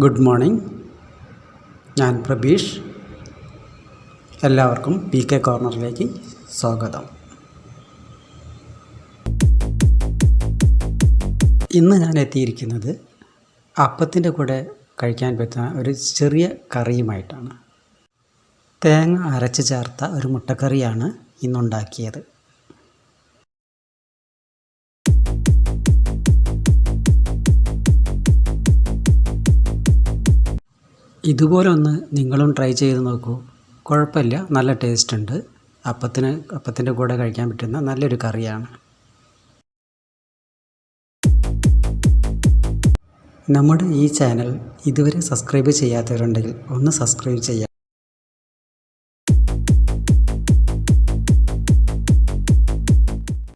Good morning ഞാൻ പ്രബീഷ്. എല്ലാവർക്കും P K കോർണറിലേക്ക് സ്വാഗതം. ഇന്ന് ഞാൻ എത്തിയിരിക്കുന്നത് അപ്പത്തിന്റെ കൂടെ കഴിക്കാൻ പറ്റുന്ന ഒരു ചെറിയ കറിയുമായിട്ടാണ്. തേങ്ങ അരച്ച് ചേർത്ത ഒരു മുട്ടക്കറിയാണ് ഇന്നുണ്ടാക്കിയത്. ഇതുപോലെ ഒന്ന് നിങ്ങളും ട്രൈ ചെയ്ത് നോക്കൂ. കുഴപ്പമില്ല നല്ല ടേസ്റ്റ് ഉണ്ട്. അപ്പത്തിന് അപ്പത്തിന്റെ കൂടെ കഴിക്കാൻ പറ്റുന്ന നല്ലൊരു കറിയാണ്. നമ്മുടെ ഈ ചാനൽ ഇതുവരെ സബ്സ്ക്രൈബ് ചെയ്യാത്തവരുണ്ടെങ്കിൽ ഒന്ന് സബ്സ്ക്രൈബ് ചെയ്യുക